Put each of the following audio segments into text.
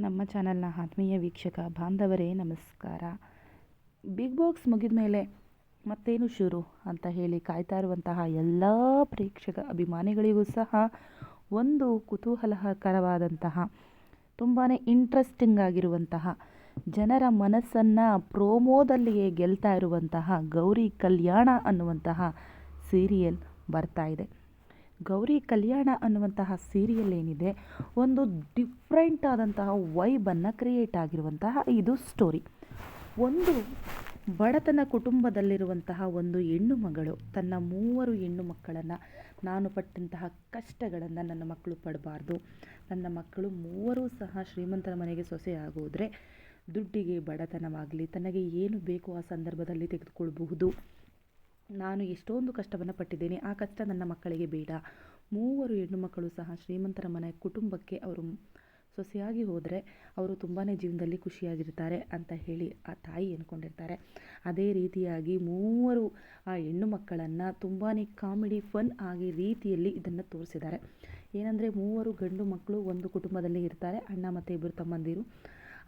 ನಮ್ಮ ಚಾನಲ್ನ ಆತ್ಮೀಯ ವೀಕ್ಷಕ, ಬಾಂಧವರೇ, ನಮಸ್ಕಾರ. ಬಿಗ್ ಬಾಕ್ಸ್ ಮುಗಿದ ಮೇಲೆ ಮತ್ತೇನು ಶುರು ಅಂತ ಹೇಳಿ ಕಾಯ್ತಾ ಇರುವಂತಹ ಎಲ್ಲ ಪ್ರೇಕ್ಷಕ ಅಭಿಮಾನಿಗಳಿಗೂ ಸಹ ಒಂದು ಕುತೂಹಲಕರವಾದಂತಹ ತುಂಬಾ ಇಂಟ್ರೆಸ್ಟಿಂಗ್ ಆಗಿರುವಂತಹ, ಜನರ ಮನಸ್ಸನ್ನು ಪ್ರೋಮೋದಲ್ಲಿಯೇ ಗೆಲ್ತಾ ಇರುವಂತಹ ಗೌರಿ ಕಲ್ಯಾಣ ಅನ್ನುವಂತಹ ಸೀರಿಯಲ್ ಬರ್ತಾ ಇದೆ. ಗೌರಿ ಕಲ್ಯಾಣ ಅನ್ನುವಂತಹ ಸೀರಿಯಲ್ ಏನಿದೆ ಒಂದು ಡಿಫ್ರೆಂಟ್ ಆದಂತಹ ವೈಬನ್ನು ಕ್ರಿಯೇಟ್ ಆಗಿರುವಂತಹ ಇದು ಸ್ಟೋರಿ ಒಂದು ಬಡತನ ಕುಟುಂಬದಲ್ಲಿರುವಂತಹ ಒಂದು ಹೆಣ್ಣು ಮಗಳು, ತನ್ನ ಮೂವರು ಹೆಣ್ಣು ಮಕ್ಕಳನ್ನು ನಾನು ಪಟ್ಟಂತಹ ಕಷ್ಟಗಳನ್ನು ನನ್ನ ಮಕ್ಕಳು ಪಡಬಾರ್ದು. ನನ್ನ ಮಕ್ಕಳು ಮೂವರೂ ಸಹ ಶ್ರೀಮಂತರ ಮನೆಗೆ ಸೊಸೆ ಆಗೋದ್ರೆ ದುಡ್ಡಿಗೆ ಬಡತನವಾಗಲಿ, ತನಗೆ ಏನು ಬೇಕು ಆ ಸಂದರ್ಭದಲ್ಲಿ ತೆಗೆದುಕೊಳ್ಬಹುದು. ನಾನು ಎಷ್ಟೊಂದು ಕಷ್ಟವನ್ನು ಪಟ್ಟಿದ್ದೇನೆ, ಆ ಕಷ್ಟ ನನ್ನ ಮಕ್ಕಳಿಗೆ ಬೇಡ. ಮೂವರು ಹೆಣ್ಣು ಮಕ್ಕಳು ಸಹ ಶ್ರೀಮಂತರ ಮನೆ ಕುಟುಂಬಕ್ಕೆ ಅವರು ಸೊಸೆಯಾಗಿ ಹೋದರೆ ಅವರು ತುಂಬಾ ಜೀವನದಲ್ಲಿ ಖುಷಿಯಾಗಿರ್ತಾರೆ ಅಂತ ಹೇಳಿ ಆ ತಾಯಿ ಅಂದ್ಕೊಂಡಿರ್ತಾರೆ ಅದೇ ರೀತಿಯಾಗಿ ಮೂವರು ಆ ಹೆಣ್ಣು ಮಕ್ಕಳನ್ನು ತುಂಬಾ ಕಾಮಿಡಿ ಫನ್ ಆಗಿ ರೀತಿಯಲ್ಲಿ ಇದನ್ನು ತೋರಿಸಿದ್ದಾರೆ. ಏನಂದರೆ ಮೂವರು ಗಂಡು ಮಕ್ಕಳು ಒಂದು ಕುಟುಂಬದಲ್ಲಿ ಇರ್ತಾರೆ, ಅಣ್ಣ ಮತ್ತು ಇಬ್ಬರು ತಮ್ಮಂದಿರು.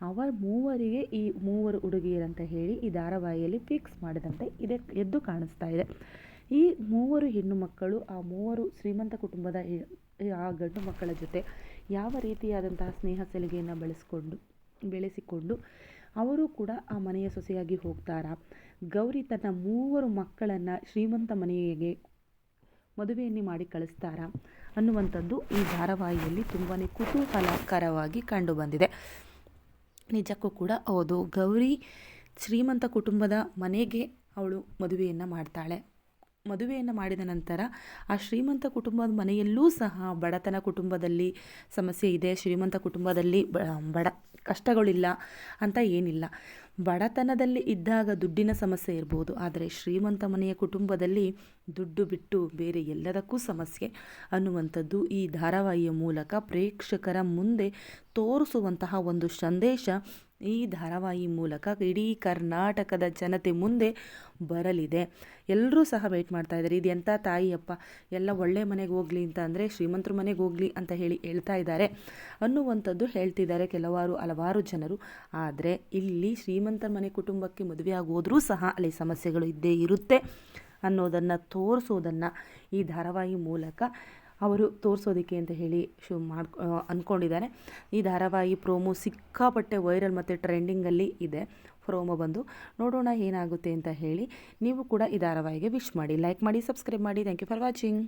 ಅವರ ಮೂವರಿಗೆ ಈ ಮೂವರು ಹುಡುಗಿಯರಂತ ಹೇಳಿ ಈ ಧಾರಾವಾಹಿಯಲ್ಲಿ ಫಿಕ್ಸ್ ಮಾಡಿದಂತೆ ಇದೆ, ಎದ್ದು ಕಾಣಿಸ್ತಾ ಇದೆ. ಈ ಮೂವರು ಹೆಣ್ಣು ಮಕ್ಕಳು, ಆ ಮೂವರು ಶ್ರೀಮಂತ ಕುಟುಂಬದ ಆ ಗಂಡು ಮಕ್ಕಳ ಜೊತೆ ಯಾವ ರೀತಿಯಾದಂತಹ ಸ್ನೇಹ ಸಲಿಗೆಯನ್ನು ಬೆಳೆಸ್ಕೊಂಡು, ಬೆಳೆಸಿಕೊಂಡು ಅವರು ಕೂಡ ಆ ಮನೆಯ ಸೊಸೆಯಾಗಿ ಹೋಗ್ತಾರಾ. ಗೌರಿ ತನ್ನ ಮೂವರು ಮಕ್ಕಳನ್ನು ಶ್ರೀಮಂತ ಮನೆಗೆ ಮದುವೆಯನ್ನು ಮಾಡಿ ಕಳಿಸ್ತಾರಾ ಅನ್ನುವಂಥದ್ದು ಈ ಧಾರಾವಾಹಿಯಲ್ಲಿ ತುಂಬಾ ಕುತೂಹಲಕರವಾಗಿ ಕಂಡುಬಂದಿದೆ ನಿಜಕ್ಕೂ ಕೂಡ ಹೌದು. ಗೌರಿ ಶ್ರೀಮಂತ ಕುಟುಂಬದ ಮನೆಗೆ ಅವಳು ಮದುವೆಯನ್ನು ಮಾಡ್ತಾಳೆ. ಮದುವೆಯನ್ನು ಮಾಡಿದ ನಂತರ ಆ ಶ್ರೀಮಂತ ಕುಟುಂಬದ ಮನೆಯಲ್ಲೂ ಸಹ ಬಡತನ ಕುಟುಂಬದಲ್ಲಿ ಸಮಸ್ಯೆ ಇದೆ. ಶ್ರೀಮಂತ ಕುಟುಂಬದಲ್ಲಿ ಬಡ ಕಷ್ಟಗಳಿಲ್ಲ ಅಂತ ಏನಿಲ್ಲ. ಬಡತನದಲ್ಲಿ ಇದ್ದಾಗ ದುಡ್ಡಿನ ಸಮಸ್ಯೆ ಇರ್ಬೋದು. ಆದರೆ ಶ್ರೀಮಂತ ಮನೆಯ ಕುಟುಂಬದಲ್ಲಿ ದುಡ್ಡು ಬಿಟ್ಟು ಬೇರೆ ಎಲ್ಲದಕ್ಕೂ ಸಮಸ್ಯೆ ಅನ್ನುವಂಥದ್ದು ಈ ಧಾರಾವಾಹಿಯ ಮೂಲಕ ಪ್ರೇಕ್ಷಕರ ಮುಂದೆ ತೋರಿಸುವಂತಹ ಒಂದು ಸಂದೇಶ ಈ ಧಾರಾವಾಹಿ ಮೂಲಕ ಇಡೀ ಕರ್ನಾಟಕದ ಜನತೆ ಮುಂದೆ ಬರಲಿದೆ. ಎಲ್ಲರೂ ಸಹ ವೆಯ್ಟ್ ಮಾಡ್ತಾ ಇದ್ದಾರೆ. ಇದು ಎಂಥ ತಾಯಿಯಪ್ಪ? ಎಲ್ಲ ಒಳ್ಳೆ ಮನೆಗೆ ಹೋಗಲಿ ಅಂತ ಅಂದರೆ ಶ್ರೀಮಂತರ ಮನೆಗೆ ಹೋಗಲಿ ಅಂತ ಹೇಳಿ ಹೇಳ್ತಾ ಇದ್ದಾರೆ. ಅನ್ನುವಂಥದ್ದು ಹೇಳ್ತಿದ್ದಾರೆ ಕೆಲವಾರು, ಹಲವಾರು ಜನರು. ಆದರೆ ಇಲ್ಲಿ ಶ್ರೀಮಂತರ ಮನೆ ಕುಟುಂಬಕ್ಕೆ ಮದುವೆ ಆಗೋದ್ರೂ ಸಹ ಅಲ್ಲಿ ಸಮಸ್ಯೆಗಳು ಇದ್ದೇ ಇರುತ್ತೆ ಅನ್ನೋದನ್ನು ತೋರಿಸೋದನ್ನು ಈ ಧಾರಾವಾಹಿ ಮೂಲಕ ಅವರು ತೋರಿಸೋದಕ್ಕೆ ಅಂತ ಹೇಳಿ ಶು ಮಾಡ್ ಅಂದ್ಕೊಂಡಿದ್ದಾರೆ ಈ ಧಾರಾವಾಹಿ ಪ್ರೋಮೋ ಸಿಕ್ಕಾಪಟ್ಟೆ ವೈರಲ್ ಮತ್ತು ಟ್ರೆಂಡಿಂಗಲ್ಲಿ ಇದೆ. ಪ್ರೋಮೋ ಬಂದು ನೋಡೋಣ ಏನಾಗುತ್ತೆ ಅಂತ ಹೇಳಿ ನೀವು ಕೂಡ ಈ ಧಾರಾವಾಹಿಗೆ ವಿಶ್ ಮಾಡಿ, ಲೈಕ್ ಮಾಡಿ, ಸಬ್ಸ್ಕ್ರೈಬ್ ಮಾಡಿ. Thank you for watching.